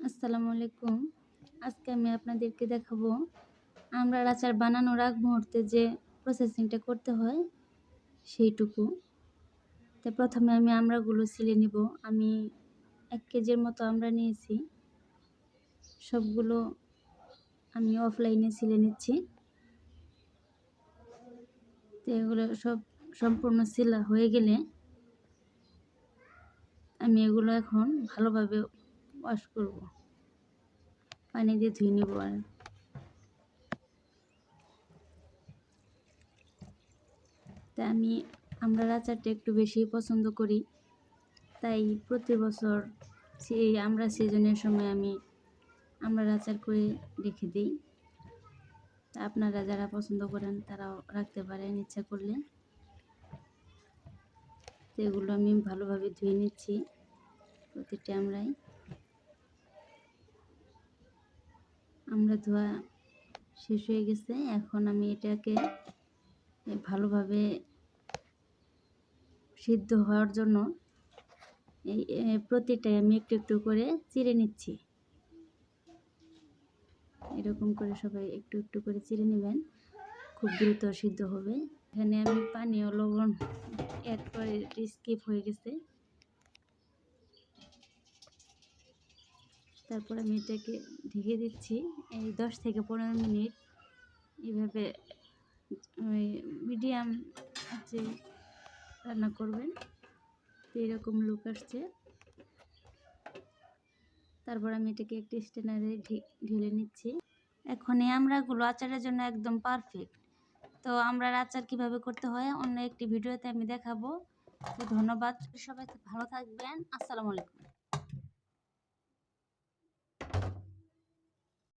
আসসালামু আলাইকুম। আজকে আমি আপনাদেরকে দেখাবো আমরা আচার বানানোর আগ মুহূর্তে যে প্রসেসিংটা করতে হয়, সেইটুকু। তো প্রথমে আমি আমড়াগুলো ছিলে নিব। আমি এক কেজির মতো আমরা নিয়েছি। সবগুলো আমি অফলাইনে ছিলে নিচ্ছি। তো এগুলো সব সম্পূর্ণ সিলা হয়ে গেলে আমি এগুলো এখন ভালোভাবে ওয়াশ করব। পানি দিয়ে ধুয়ে নেব আর আমি, আমরা আচারটা একটু বেশি পছন্দ করি। তাই প্রতি বছর সেই, আমরা সিজনের সময় আমি, আমরা আচার করে রেখে দিই। তা আপনারা যারা পছন্দ করেন, তারাও রাখতে পারেন ইচ্ছা করলে। তো এগুলো আমি ভালোভাবে ধুয়ে নিচ্ছি প্রতিটি আমরাই। আমরা ধোয়া শেষ হয়ে গেছে। এখন আমি এটাকে ভালোভাবে সিদ্ধ হওয়ার জন্য এই প্রতিটাই আমি একটু একটু করে চিড়ে নিচ্ছি। এরকম করে সবাই একটু একটু করে চিড়ে নেবেন। খুব দ্রুত সিদ্ধ হবে। এখানে আমি পানি ও লবণ অ্যাড করে স্কিপ হয়ে গেছে। তারপর আমি এটাকে ঢেকে দিচ্ছি, এই দশ থেকে পনেরো মিনিট। এইভাবে ওই মিডিয়াম আছে রান্না করবেন তো এরকম লুক আসছে। তারপর আমি এটাকে একটি স্টেনারে ঢেলে নিচ্ছি। এখন এই আমড়াগুলো আচারের জন্য একদম পারফেক্ট তো আমরা আচার কীভাবে করতে হয়, অন্য একটি ভিডিওতে আমি দেখাবো। তো ধন্যবাদ সবাই, ভালো থাকবেন। আসসালামু আলাইকুম।